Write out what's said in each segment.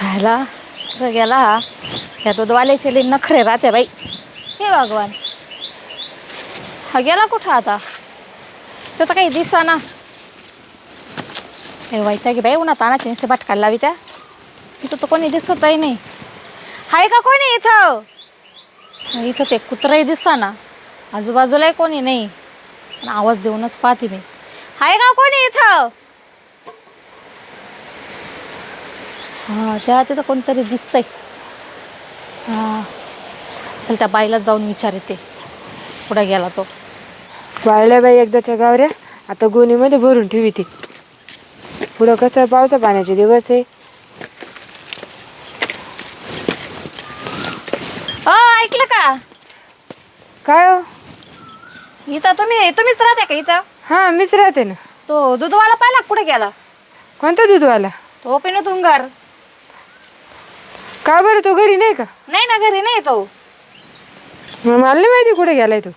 ह्याला कुठं गेला ह्या तो लई नखरे राहते बाई. हे भगवान. हा गेला कुठं आता? तर काही दिसा ना हे वाईता की बाई उन्हा तानाचे नुसते भटकायला लावी त्या इथं तर कोणी दिसतही नाही. हाय का कोणी इथं? इथं ते कुत्रही दिसा ना आजूबाजूलाही कोणी नाही. आवाज देऊनच पाहते मी. हाय का कोणी इथं? हा त्या तिथं कोणतरी दिसतंय. हा. चल त्या बाईला जाऊन विचारते कुठं गेला तो? वाळल्या बाई एकदाच्या गावऱ्या. आता गोणीमध्ये भरून ठेवी ती. पुढं कसं पावसा पाण्याचे दिवस आहे. अ ऐकलं का? काय हो? इथं तुम्ही तुम्हीच राहते का इथं? हां मीच राहते ना. तो दूधवाला पाहिला का कुठे गेला? कोणता दूधवाला? तो पिनू तुंगार का बरं तो घरी नाही का? नाही ना घरी नाही तो. मग मला नाही माहिती कुठे गेलाय तो.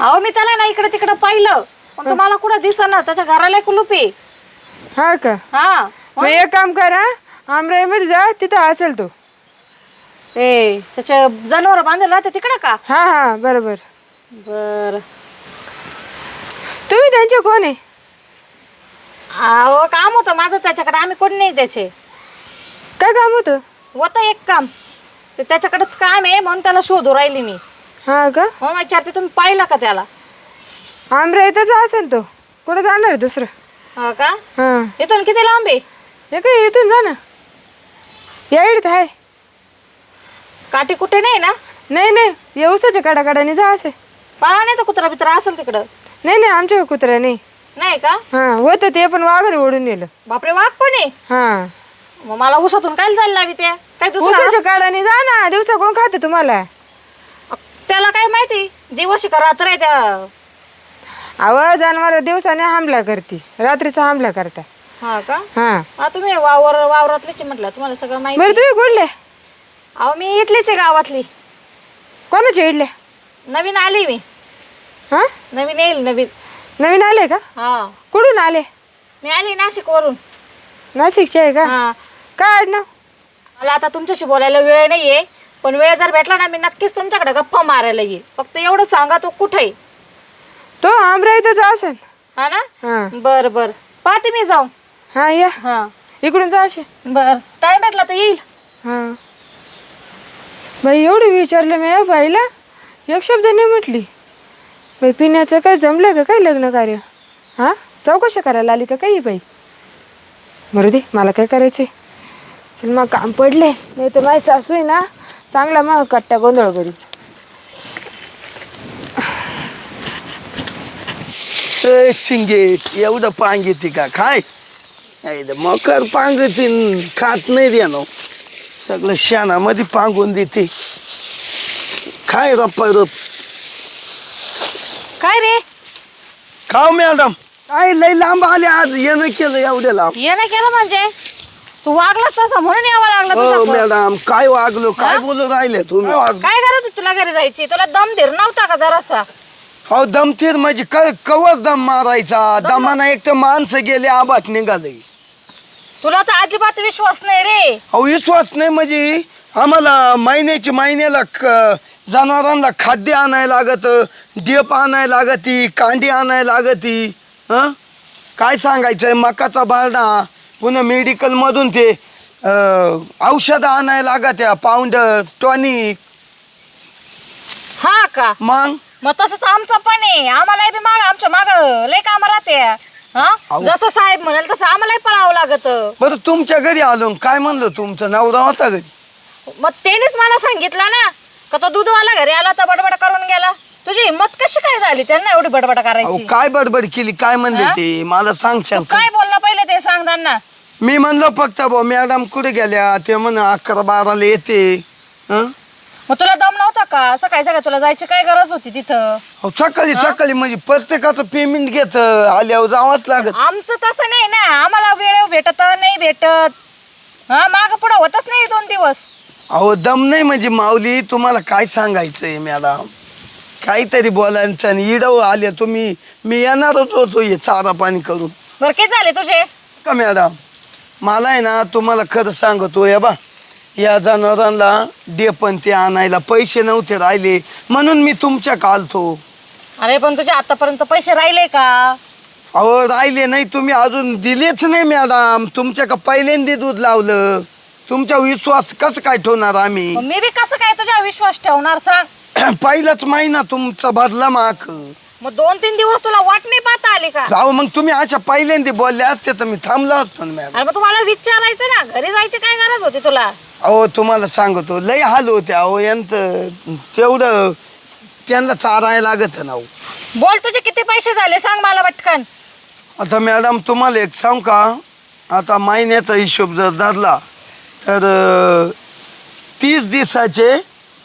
अहो मी त्याला ना इकडे तिकडे पाहिलं. पण तुम्हाला कुठं दिसना त्याच्या घराला कुलुपी हा का? हा. मग एक काम करा आमराईमध्ये जा तिथं असेल तो. ते त्याचे जनावर बांधेल राहते तिकडे का? हा हा बरोबर. बर. तुम्ही त्यांचे कोण आहे? अहो काम होतं माझं त्याच्याकडे. आम्ही कोणी नाही त्याचे. काय काम होतं? होतं एक काम. ते त्याच्याकडेच काम आहे म्हणून त्याला शोधू राहिली मी. हा का? म्हणून विचारते तुम्ही पाहिलं का त्याला? आमराईतच असेल तो. कुठं जाणार आहे दुसरं? हा का? हां. इथून किती लांब आहे? हे काय इथून जा ना. या इडत आहे काठी कुठे नाही ना? नाही नाही. येऊसाच्या कडाकडाने जा असे. पहा नाही तर कुत्रा बित्रा असेल तिकडं. नाही नाही आमच्या कुत्रा नाही. नाही का? हा होतं ते पण वाघाने ओढून नेलं. बापरे वाघ पण आहे? हा. मग मला उसातून काय जायला लावी त्या? काय अस- काळाने जा ना दिवसा कोण खाते तुम्हाला? त्याला काय माहिती? दिवशी का रात्र आहे त्या? आवाज जनावर दिवसाने हमला करते. रात्रीचा हमला करता. हा का? हा. हा तुम्ही वावर वावरातलीच म्हटलं तुम्हाला सगळं माहिती. बरं तुम्ही कुठले? अहो मी इथलीच आहे गावातली. कोणाच्या इडले नवीन आली मी. हा? नवीन येईल नवीन. नवीन आले का? हा. कुठून आले? मी आली नाशिक वरून नाशिकचे आहे का? हा. काय आडनाव? मला आता तुमच्याशी बोलायला वेळ नाहीये पण वेळ जर भेटला ना मी नक्कीच तुमच्याकडे गप्पा मारायला येईल. फक्त एवढं सांगा तो कुठे आहे? तो आमराईतच असेल. हा ना? हा. बर बर. पाहते मी जाऊन. हा या. हा. इकडून जा असे बर. टाइम भेटला तर येईल. हा. बाई एवढं विचारलं मी या बाईला? एक शब्द नाही म्हटली. बाई पिण्याचं काय जमलं का? काय लग्न कार्य? हां? चौकशी करायला आली का काही बाई? बरं दे मला काय करायचंय? चल मग काम पडले नाही तर माझी सासू आहे ना चांगला मग कट्ट्या गोंधळ करी ए, शिंगे एवढं पांग येते का? काय नाही मकर पांग येते खात नाही रे नो सगळं शेणामध्ये पांगून देते. काय रप्पा रप काय रे? खाव मॅडम. काय लय लांब आले आज? येणं केलं एवढ्या लांब. ये नाही केलं म्हणजे? तू वागलास तसा म्हणून यावं लागलं हो. मॅडम काय वागलो काय बोलू राहिले तुम्ही? काय करत होती तुला घरी जायची? तुला दम धीर नव्हता का जरासा? हो दमतीर म्हणजे काय? कवर दम मारायचा. दमाना एक तर माणसं गेले आबात निघाले. तुला तर अजिबात विश्वास नाही रे. अहो विश्वास नाही म्हणजे? आम्हाला महिन्याची महिन्याला क- जनावरांना खाद्य आणायला लागत डेप आणायला लागती कांडी आणायला लागती हं? काय सांगायचं आहे मकाचा बारडा पुन्हा मेडिकलमधून ते औषधं आणायला लागत्या पावडर टॉनिक हा का? मग? मग तसंच आमचं पण आहे. आम्हाला बी माग आमच्या माग लय काम राहते हा. जसं साहेब म्हणाल तसं आम्हालाही पळावं लागत. बरं तुमच्या घरी आलो. न काय म्हणलं तुमचं? नवरा होता घरी. मग त्यानेच मला सांगितलं ना का तो दूधवाला घरी आला तर बडबड करून गेला. तुझी हिंमत कशी काय झाली त्यांना एवढी बडबड अहो करायची? काय बडबड केली काय म्हणले हा? ते? मला सांगशाल का? काय बोलला पहिले ते सांग त्यांना? मी म्हणलो फक्त भाऊ मॅडम कुठे गेल्या? ते म्हण अकरा बाराला येते. हं? मग तुला दम नव्हता का? सकाळी सकाळी तुला जायची काय गरज होती तिथं? अहो, सकाळी सकाळी म्हणजे प्रत्येकाचं पेमेंट घेत आल्यावर जावंच लागत. आमचं तसं नाही ना. आम्हाला वेळ भेटत नाही भेटत. हा माग पुढं होतच नाही दोन दिवस. अहो दम नाही म्हणजे माऊली तुम्हाला काय सांगायचंय मॅडम काहीतरी बोलायचं आणि इडव आले तुम्ही. मी येणारच होतो हे चारा पाणी करून. बरं झाले तुझे? का मॅडम मला आहे ना तुम्हाला खरं सांगतो या बा या जनावरांना डेपण ते आणायला पैसे नव्हते राहिले. म्हणून मी तुमच्या आलतो अरे पण तुझे आतापर्यंत पैसे राहिले का? अहो राहिले नाही तुम्ही अजून दिलेच नाही मॅडम तुमच्या का पहिल्यांदा दूध लावलं? तुमचा विश्वास कसं काय ठेवणार आम्ही? मग मी बी कसं काय तुझ्या विश्वास ठेवणार सांग. पहिलाच महिना तुमचा भरला माक मग दोन तीन दिवस तुला वाट नाही पाहता आली का? अहो मग तुम्ही अशा पहिल्यांदा बोलले असते तर मी थांबला असतो ना मॅडम अरे मग तुम्हाला विचारायचं ना घरी जायची काय गरज होती तुला? अहो तुम्हाला सांगतो लय हाल होते अहो यांचं तेवढं त्यांना चारायला लागत ना अहो. बोल तुझे किती पैसे झाले सांग मला पटकन. आता मॅडम तुम्हाला एक सांग का? आता महिन्याचा हिशोब जर धरला तर अं, तीस दिवसाचे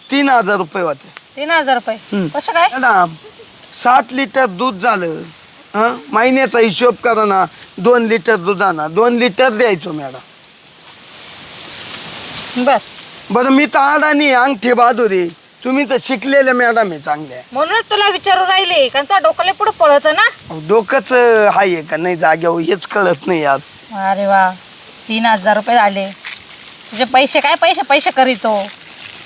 तीन हजार रुपये होते. तीन हजार रुपये? हम्म. कसं काय? मॅडम सात लिटर दूध झालं. हं? महिन्याचा हिशोब करा ना दोन लिटर दुधाना दोन लिटर द्यायचो मॅडम. बर. बरं मी तर अडाणी अंगठी बहादुरी तुम्ही तर शिकलेले मॅडम आहे चांगल्या म्हणूनच तुला विचारू राहिले कारण तुझ्या डोक्याला पुढे पळत ना. अहो, डोकंच आहे का? नाही जाग्यावर हेच कळत नाही आज. अरे वा तीन हजार रुपये झाले. तुझे पैसे काय पैसे? पैसे करीतो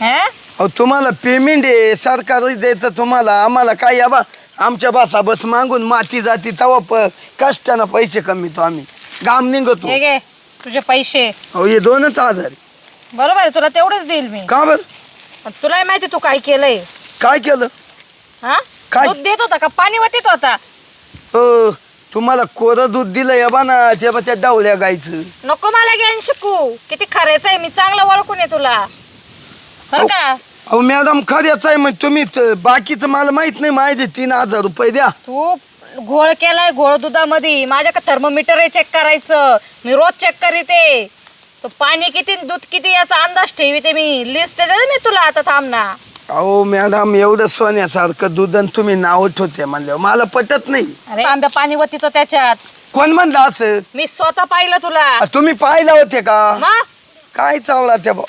हे. अहो तुम्हाला पेमेंट आहे. सरकार देतं तुम्हाला. आम्हाला काय याबा? आमच्या बासा बस मागून माती जाती तवा प कष्टानं पैसे कमीतो आम्ही. गाम निघतो. हे घे तुझे पैसे. अहो हे दोनच हजार आहे. बरोबर आहे तुला तेवढेच देईल मी. का बरं? पण तुलाही माहिती तू काय केलंय. काय केलं? हा? काय? दूध देत होता का? पाणी वतीत होता? हो तुम्हाला कोरं दूध दिलं याबा ना ते बा त्या डावल्या गायचं नको मला ज्ञान शिकू. किती खरेच आहे मी चांगलं ओळखून आहे तुला. बरं का? अहो मॅडम खऱ्याच आहे मग तुम्ही त- बाकीचं मला माहीत नाही माझे तीन हजार रुपये द्या. तू घोळ केलाय घोळ दुधामध्ये. माझ्या का थर्मोमीटर आहे चेक करायचं. मी रोज चेक करीते. तो पाणी किती दूध किती याचा अंदाज ठेवीते मी. लिस्ट देते मी तुला आता थांब ना. अहो मॅडम एवढं सोन्यासारखं दूध आणि तुम्ही नाव ठेवते म्हणल्यावर मला पटत नाही. अरे पाणी वतीतो त्याच्यात. कोण म्हणलं असं? मी स्वतः पाहिलं तुला. आ, तुम्ही पाहिला होते का? मग? काय चावला त्या बा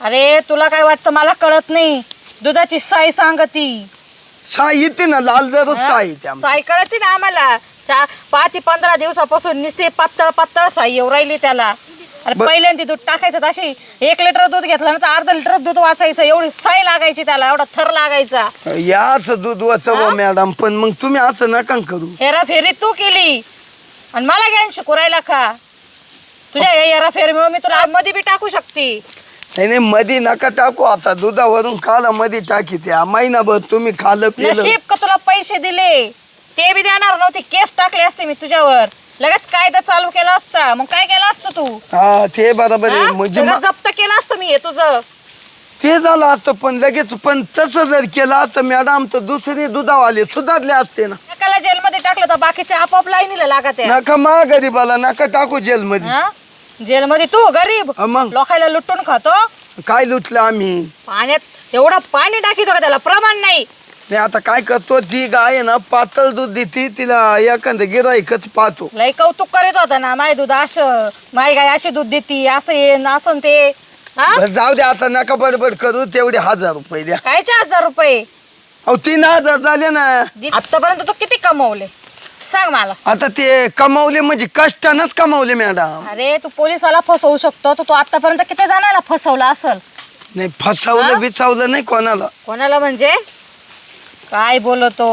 अरे तुला काय वाटतं मला कळत नाही. दुधाची साई सांगती. साई येते ना लाल जरच साई आमची. साई कळते ना आम्हाला. चा पाच ते पंधरा दिवसापासून नुसते पातळ पातळ साई येऊ राहिली त्याला. अरे ब- पहिल्यांदा दूध टाकायचं तशी एक लिटर दूध घेतलं ना तर अर्धा लिटर दूध वाचायचं. एवढी साई लागायची त्याला एवढा थर लागायचा. या असं दूध वाचव मॅडम पण मग तुम्ही असं नका करू. हेरा फेरी तू केली. आणि मला ज्ञान शिकू राहिला का? तुझ्या या हेरा फेरीमुळे मी तुला मध्ये बी टाकू शकते. नाही नाही मधी नका टाकू. आता दुधावरून खाला मधी टाकी त्या. महिनाभर तुम्ही खाल्लं पिलं. नशीब का तुला पैसे दिले? ते बी देणार नव्हते. केस टाकले असते मी तुझ्यावर. लगेच कायदा चालू केला असता. मग काय केलं असतं तू? हा ते बरोबर आहे. हा? म्हणजे सगळं मा- जप्त केलं असतं मी हे तुझं. ते झालं असतं पण लगेच पण तसं जर केलं असतं मॅडम तर दुसरे दुधावाले सुधारले असते ना. एकाला जेलमध्ये टाकलं तर बाकीच्या आपोआप लाईनीला लागत आहे नका मा गरीबाला नका टाकू जेलमध्ये. हा? जेलमध्ये तू गरीब. हा मग? लोकायला लुटून खातो. काय लुटलं आम्ही? पाण्यात एवढं पाणी टाकीतो का त्याला? प्रमाण नाही. नाही आता काय करतो ती गाय आहे ना पातळ दूध देते तिला एखादं गिराईकच पाहतो. लय कौतुक करीत होता ना माय दूध असं माय गाय अशी दूध देती असं ये न असं ते. हा? बरं, जाऊ दे आता नका बडबड करू तेवढे हजार रुपये द्या. कायचे हजार रुपये? अहो तीन हजार झाले ना. आतापर्यंत तू किती कमवले? सांग मला. आता ते कमावले म्हणजे कष्टानच कमावले मॅडम. अरे तू पोलिसाला फसवू शकतो तर तू आतापर्यंत किती जणांना फसवला असल? नाही फसवलं हा? बिचावलं नाही कोणाला. कोणाला म्हणजे? काय बोलतो?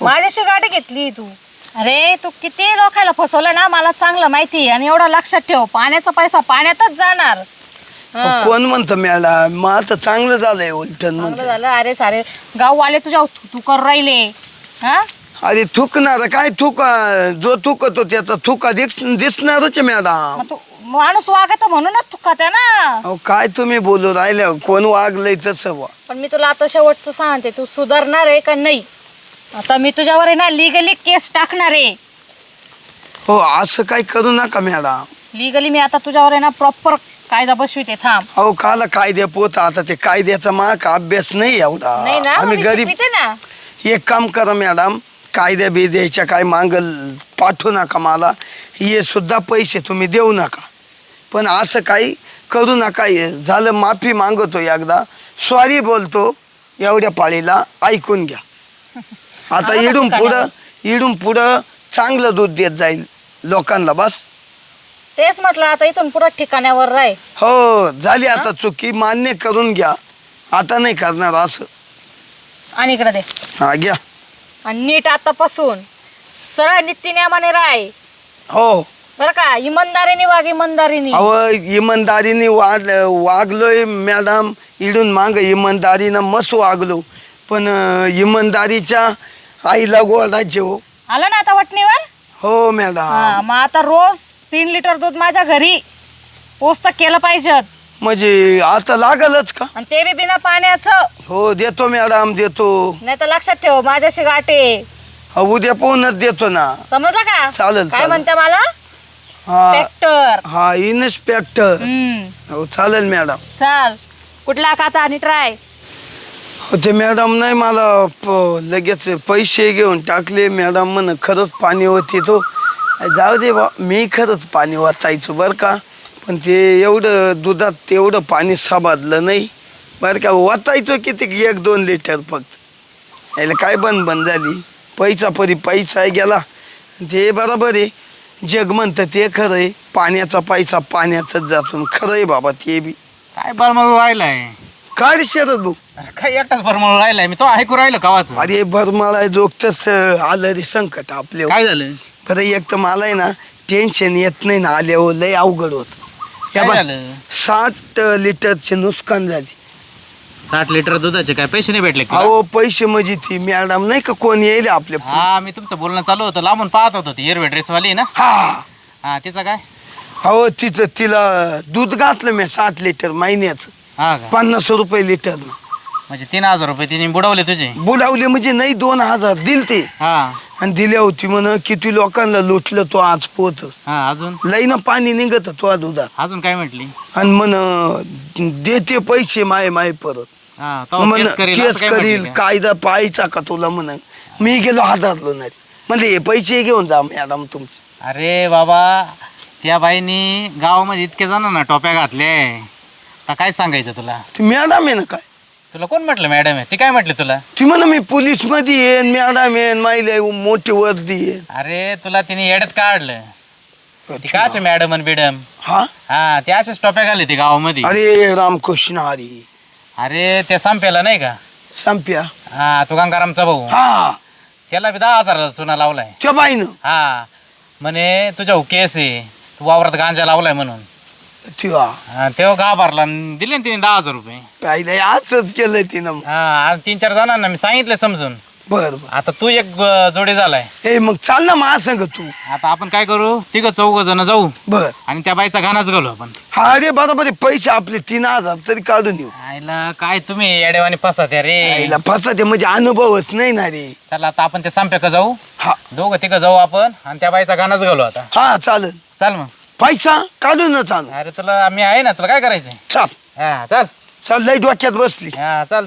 माझ्याशी गाडी घेतली तू. अरे तू किती लोकांना फसवलं ना मला चांगलं माहिती आणि एवढं लक्षात ठेव पाण्याचा पैसा पाण्यातच जाणार. हं. कोण म्हणतं मॅडम मग आता चांगलं झालंय उलटन चांगलं म्हणतं. झालं? अरे सारे गाववाले तुझ्या तू करू राहिले. हा? अरे थुकणार काय थुका? जो थुकतो त्याचा थुका दिस दिसणारच मॅडम मग तू माणूस वागत म्हणूनच तुकात आहे ना. अहो काय तुम्ही बोलू राहिले? कोण वागलंय तसं बुवा. पण मी तुला आता शेवटचं सांगते तू सुधारणार आहे का नाही? आता मी तुझ्यावर आहे ना लिगली केस टाकणार आहे. हो असं काय करू नका मॅडम लिगली मी आता तुझ्यावर आहे ना प्रॉपर कायदा बसविते थांब. अहो काला कायदे पोत आता ते कायद्याचा माग अभ्यास नाही एवढा. नाही ना आम्ही गरीब शिकविते ना. एक काम करा मॅडम कायद्या बिद्याच्या काय मागल पाठवू नका मला. हे सुद्धा पैसे तुम्ही देऊ नका. पण असं काही करू नका. हे झालं माफी मागतो एकदा. सॉरी बोलतो एवढ्या पाळीला ऐकून घ्या. आता इडून पुढं इडून पुढं चांगलं दूध देत जाईल लोकांना बस. तेच म्हटलं आता इथून पुढं ठिकाण्यावर राय. हो झाली आता चुकी मान्य करून घ्या. आता नाही करणार असं. आणि इकडे दे. हा घ्या. आणि नीट आतापासून सरळ नित्यनियमाने राय. हो. बरं का इमानदारीने वाग इमानदारीने. अहो इमानदारीने वाढ वागलोय मॅडम. इडून माग इमानदारीनं मस्त वागलो. पण अं, इमानदारीच्या आईला गोडायचे हो. आलं ना आता वटणीवर? हो मॅडम. हा मग आता रोज तीन लिटर दूध माझ्या घरी. पोस्त केलं पाहिजे. म्हणजे आता लागलच का? आणि ते बी बिना पाण्याचं. हो देतो मॅडम देतो. नाही तर लक्षात ठेव माझ्याशी गाठे. हा, उद्या पाहूनच देतो ना. समजलं का? चालेल, काय चालेल. म्हणते मला? हा. ट्रॅक्टर हा इन्स्पेक्टर हो चालेल मॅडम चाल. कुठला खाता आणि ट्राय हो ते मॅडम नाही मला प- लगेच पैसे घेऊन टाकले. मॅडम म्हण खरंच पाणी होते तो. जाऊ दे बा मी खरंच पाणी वाचायचो बरं का. पण ते एवढं दुधात तेवढं पाणी साबादलं नाही. बरं का वाचायचो किती एक दोन लिटर फक्त. याला काय बंद बंद झाली? पैसा परी पैसा गेला. ते बरोबर आहे. जग म्हणतं ते खरं आहे पाण्याचा पैसा पाण्यातच जातो खरं आहे बाबा ते बी. काय बरमळ राहिलाय? काय रे शरद भाऊ. अरे काय एकटाच बरमळ राहिलाय? मी तो ऐकू राहिलो कावाच. अरे भरमाळा जोगतच आलं रे संकट आपले. काय झालं? बरं एक तर मला आहे ना टेन्शन येत नाही ना आल्यावर लय अवघड होत. काय झालं? साठ लिटरचे नुकसान झाले. साठ लिटर दुधाचे काय पैसे नाही भेटले का तुला? अहो पैसे म्हणजे ती मॅडम नाही का? कोण येईल आपले हा मी तुमचं बोलणं चालू होतं. लांबून पाहत होतो ती हिरवे ड्रेस वाली ना? हा. हा तिचं काय? अहो तिचं तिला दूध घातलं मी साठ लिटर महिन्याचं. हा का? पन्नास रुपये लिटर म्हणजे तीन हजार रुपये तिने बुडवले तुझे? बुलावले म्हणजे नाही दोन हजार दिल ते. हा. आणि दिल्या होती म्हण किती लोकांना लुटलं तो आज पोत. हा अजून? लईनं पाणी निघत तो दुधात. अजून काय म्हटली? आणि म्हण देते पैसे माय माय परत. हा म्हण केस करील केस म्हटली का? कायदा पाहायचा का तुला म्हण? मी गेलो हातातलो नाही. म्हणजे हे पैसे घेऊन जा मॅडम तुमचे. अरे बाबा त्या बाईनी गावामध्ये इतके जण ना टोप्या घातले. तर काय सांगायचं तुला? ती मॅडम आहे ना काय? तुला कोण म्हटलं मॅडम आहे? ती काय म्हटली तुला? ती म्हण मी पोलीसमध्ये येईन मॅडम येईन माहिले मोठी वर्दी येईन अरे तुला तिने येड्यात काढलं. ती काच मॅडम आणि बिडम. हा? हा ते असेच टोप्या घाले ते गावामध्ये. अरे रामकृष्ण हरी. अरे ते संपेला नाही का? संप्या. हा तो गंगारामचा भाऊ. हा. त्याला बी दहा हजार चुना लावलाय. त्या बाईनं? हा. म्हणे तुझ्या हो केस आहे. तू वावरात गांजा लावलाय म्हणून. तिवा हा, तेव्हा आणि दिले ना तिने दहा हजार रुपये. पाहिलं असंच केलं तिनं. हा आणि तीन चार जणांना मी सांगितलं समजून. बर बर. आता तू एक जोडी झालाय. ए मग चाल ना मा सांग तू. आता आपण काय करू? तिघ चौघ जण जाऊ. बर. आणि त्या बाईचा गाणाच घालू आपण. हा अरे बरोबर आहे. पैसे आपले तीन हजार तरी काढून येऊ. आईला काय तुम्ही येडेवानी फसा त्या रे. आईला फसत म्हणजे अनुभवच नाही ना रे. चला आता आपण ते संप्याक जाऊ. हा. दोघं तिघ जाऊ आपण आणि त्या बाईचा गाणाच घालू आता. हा चालेल. चल मग. पैसा? काढून ना चालू. अरे तुला मी आहे ना तुला काय करायचंय? चाल. हा चल. चाल लई डोक्यात बसली. हा चल.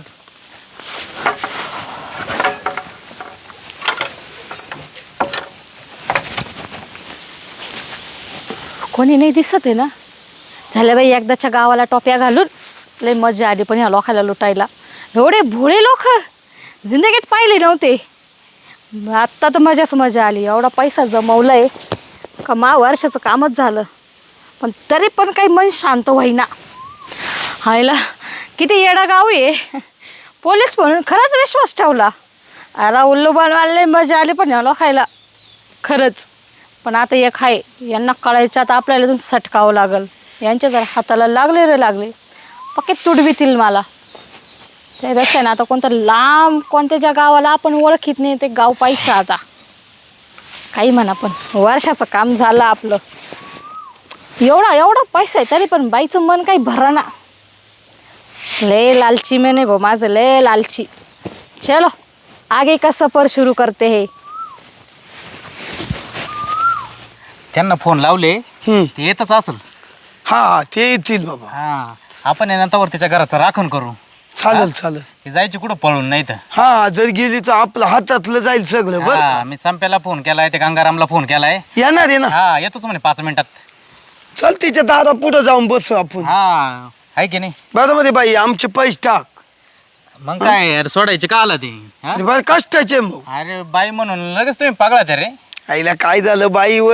कोणी नाही दिसत आहे ना. झाल्या बाई एकदाच्या गावाला टोप्या घालून लय मजा आली पण ह्या लोकाला लुटायला. एवढे भोळे लोक जिंदगीत पाहिले नव्हते. आत्ता तर मजाच मजा आली. एवढा पैसा जमवलाय. का मा वर्षाचं कामच झालं. पण तरी पण काही मन शांत होईना. हायला किती येडा गाव आहे. पोलीस म्हणून खरंच विश्वास ठेवला. अरा उल्लू बनवायला मजा आली पण या लोकायला. खरंच. पण आता एक आहे यांना कळायचं आता आपल्याला इथून सटकावं लागल. यांच्या जर हाताला लागले रे लागले पक्के तुडवितील मला. त्यापेक्षा ना आता कोणतं लांब कोणत्या ज्या गावाला आपण ओळखीत नाही ते गाव पाहिजे आता. काही म्हणा पण वर्षाचं काम झालं आपलं. एवढा एवढा पैसा आहे तरी पण बाईचं मन काही भरणा ले लालची मे नाही भाऊ माझं लय लालची. चलो आगे का सफर शुरू करते हे? त्यांना फोन लावले हम्म. ते येतच असेल. हा ते येतील बाबा. हा आपण आहे नंतर त्याच्या घराचं राखण करू. चालेल चालेल. ती जायची कुठं पळून नाही तर? हा जर गेली तर आपलं हातातलं जाईल सगळं बरं हा, का? मी संप्याला फोन केलाय ते गंगारामला फोन केलाय. येणार आहे ना? हा येतोच म्हणे पाच मिनिटात. चल तिच्या दारा पुढे जाऊन बसू आपण. हा आहे की नाही? बरोबर आहे बाई आमचे पैसे टाक. मग काय यार सोडायचे का आला ते? हा? बरं कष्टाचे भाऊ अरे बाई म्हणून लगेच तुम्ही पगळा त्या रे. आईला काय झालं बाई व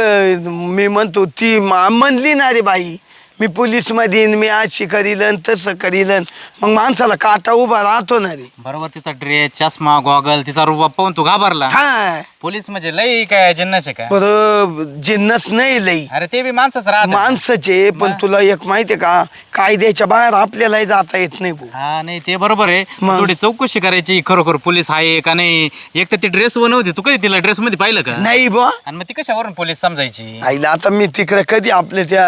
मी म्हणतो ती मा- म्हणली ना रे बाई मी पोलीसमध्ये मी अशी करीलन तसं करीलन मग माणसाला काटा उभा राहतो ना रे. बरोबर तिचा ड्रेस चष्मा गॉगल तिचा रुबाब पाहून तू घाबरला? हा पोलीस म्हणजे लई काय जिन्नस आहे का? बरं जिन्नस नाही लई. अरे ते बी माणसंच राहत माणसाचे पण तुला एक माहितीये का? कायद्याच्या बाहेर आपल्यालाही जाता येत नाही भाऊ. हा नाही ते बरोबर आहे. मग? थोडी चौकशी करायची. खरोखर पोलीस आहे का नाही? एक तर ती ड्रेस बनवते तू कधी तिला ड्रेस मध्ये पाहिलं का? नाही बा. आणि मग ती कशावरून पोलीस समजायची? आईला आता मी तिकडे कधी आपल्या त्या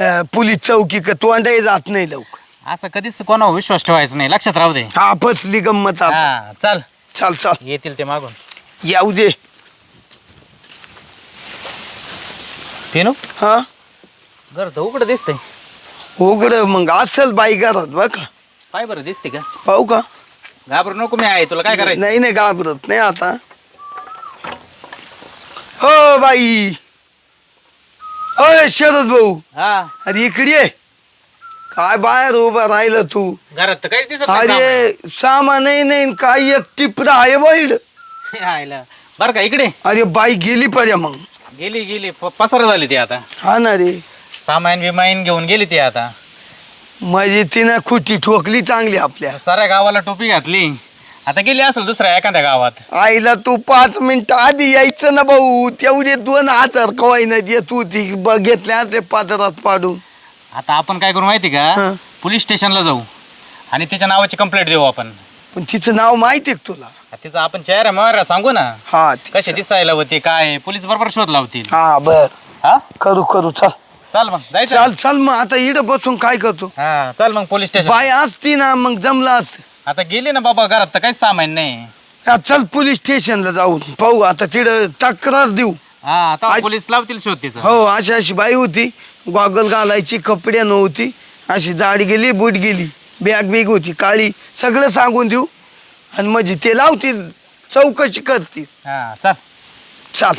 अं, पोलीस चौकी का तोंडही जात नाही लवकर. असं कधीच कोणावर विश्वास ठेवायचा नाही. लक्षात राहू दे. हा फसली गंमत आता. हा चल. चाल चाल. येतील ते मागून. येऊ दे. पिनू हा? घर तर उघड दिसतंय. उघड मग असेल बाई घरात बघ. का पाय बरं दिसते का? पाहू का? घाबरू नको मी आहे तुला काय करायचं? नाही नाही घाबरत नाही आता. हो बाई. अय शरद भाऊ. हा. अरे इकडे ये. काय बाहेर उभा राहिलं तू? घरात तर काहीच दिसत नाही अरे सामानही नाही काय एक टिपरा आहे सामान. आयला. बरं का इकडे. अरे बाई गेली पर्या मग. गेली गेली. प- पसारा झाली ती आता. हा ना रे. सामान बिमाईन घेऊन गेली ती आता. म्हणजे तिनं खुटी ठोकली चांगली आपल्या. साऱ्या गावाला टोपी घातली. आता गेली असेल दुसऱ्या एखाद्या गावात. आईला तू पाच मिनिट आधी यायचं ना भाऊ. तेवढे दोन हजार कवाय ना दे तू ती ब- घेतले असले पात्रात पाडून. आता आपण काय करू माहिती हा. का पोलीस स्टेशनला जाऊ. आणि तिच्या नावाची कंप्लेंट देऊ आपण. पण तिचं नाव माहिती तुला? तिचा आपण चेहरा मग सांगू ना हा. कसे दिसायला होते काय पोलीस बरोबर शोध लावतील. हा बर. हा? करू करू चल. चाल मग जायचं? चाल चल मग आता इड बसून काय करतो? हा चल मग पोलीस स्टेशन. बाय असती ना मग जमला असत. आता गेली ना बाबा घरात तर काहीच सामान नाही. चल पोलीस स्टेशनला जाऊ पाहू आता तिथं तक्रार देऊ. हा आता आज- पोलीस लावतील शोध तिचा. हो अशी अशी बाई होती गॉगल घालायची कपडे नव्हती अशी जाड गेली बूट गेली बॅग बिग होती काळी सगळं सांगून देऊ. आणि म्हणजे ते लावतील चौकशी करतील. हा चल. चाल.